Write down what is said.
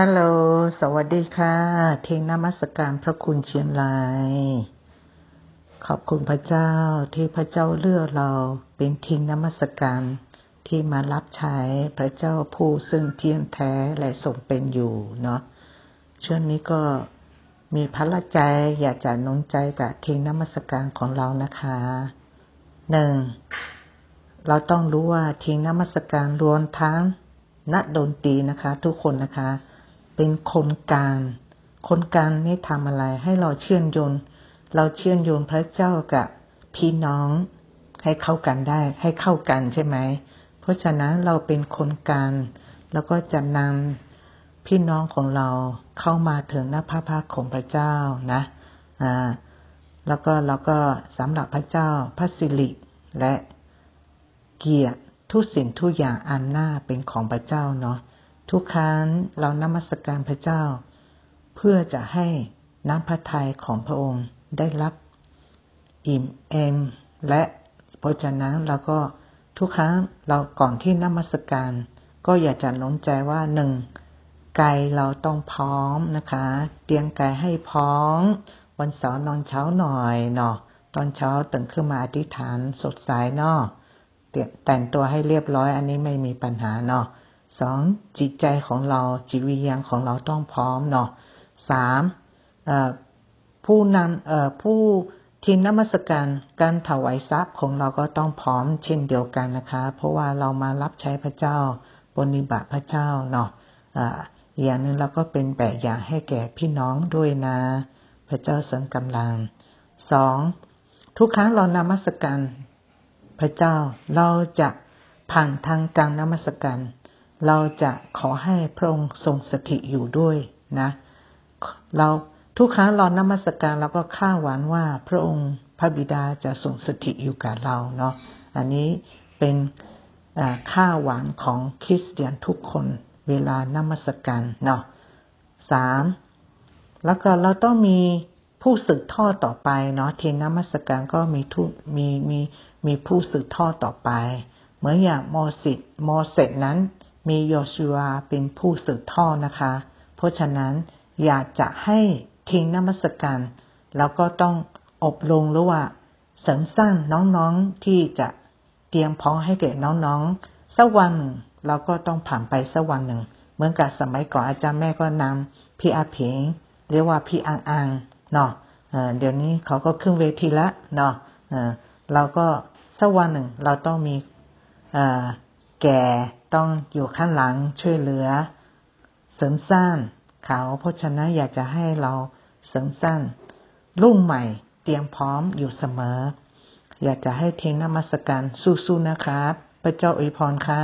ฮัลโหล สวัสดีค่ะ เทงนมัสการพระคุณเชียงราย ขอบคุณพระเจ้าที่พระเจ้าเลือกเราเป็นทีงนมัสการที่มารับใช้พระเจ้าผู้ซึ่งเที่ยงแท้และทรงเป็นอยู่เนาะ ช่วงนี้ก็มีพระใจอยากจะนุนใจกับทีงนมัสการของเรานะคะหนึ่งเราต้องรู้ว่าทีงนมัสการรวมทั้งนักดนตรีนะคะ ทุกคนนะคะ เป็นคนกลาง คนกลางนี่ทำอะไรให้เราเชื่อมโยงเราเชื่อมโยงพระเจ้ากับพี่น้องให้เข้ากันได้ ให้เข้ากันใช่ไหม เพราะฉะนั้นเราเป็นคนกลางแล้วก็จะนำพี่น้องของเราเข้ามาถึงหน้าพระพักของพระเจ้านะอ่าแล้วก็เราก็สำหรับพระเจ้าพระสิริและเกียรติทุกสิ่งทุกอย่างอันหน้าเป็นของพระเจ้าเนาะ ทุกครั้งเรานมัสการพระเจ้า เพื่อจะให้น้ำพระทัยของพระองค์ได้รับ อิ่มเอมและเพราะฉะนั้นเราก็ทุกครั้งเราก่อนที่นมัสการ ก็อยากจะนุนใจว่าหนึ่งกายเราต้องพร้อมนะคะ เตรียมกายให้พร้อม วันเสาร์นอนเช้าหน่อยเนาะตอนเช้าตื่นขึ้นมาอธิษฐานสดใสเนาะแต่งตัวให้เรียบร้อยอันนี้ไม่มีปัญหาเนาะ สองจิตใจของเราจิตวิญญาณของเราต้องพร้อมเนาะสามผู้นำผู้ทีมนมัสการการถวายทรัพย์ของเราก็ต้องพร้อมเช่นเดียวกันนะคะ เพราะว่าเรามารับใช้พระเจ้าปฏิบัติพระเจ้าเนาะอย่างหนึ่งเราก็เป็นแบบอย่างให้แก่พี่น้องด้วยนะ พระเจ้าเสริมกำลังสองทุกครั้งเรานมัสการพระเจ้าเราจะผ่านทางการนมัสการ เราจะขอให้พระองค์ทรงสถิตอยู่ด้วยนะ เราทุกครั้งเรานมัสการเราก็ข้าหวานว่าพระองค์พระบิดาจะทรงสถิตอยู่กับเราเนาะอันนี้เป็นข้าหวานของคริสเตียนทุกคนเวลานมัสการเนาะสามแล้วก็เราต้องมีผู้สืบทอดต่อไปเนาะเทนนมัสการก็มีทุมีมีมีผู้สืบทอดต่อไป เหมือนอย่างโมสิตโมเสสนั้น มีโยชูวาเป็นผู้สืบทอดนะคะ เพราะฉะนั้นอยากจะให้ทิ้งนมัสการแล้วก็ต้องอบรมหรือว่าเสริมสร้างน้องๆที่จะเตรียมพร้อมให้แก่น้องๆสักวันหนึ่งเราก็ต้องผ่านไปสักวันหนึ่ง เหมือนกับสมัยก่อนอาจารย์แม่ก็นำพี่อาเพงเรียกว่าพี่อังอังเนาะเดี๋ยวนี้เขาก็ขึ้นเวทีละเนาะเราก็สักวันหนึ่งเราต้องมี แก่ต้องอยู่ข้างหลังช่วยเหลือ เสริมสร้างเขาเพราะฉะนั้นอยากจะให้เราเสริมสร้างรุ่งใหม่เตรียมพร้อมอยู่เสมอ อยากจะให้เทงนมัสการสู้ๆนะครับ พระเจ้าอวยพรค่ะ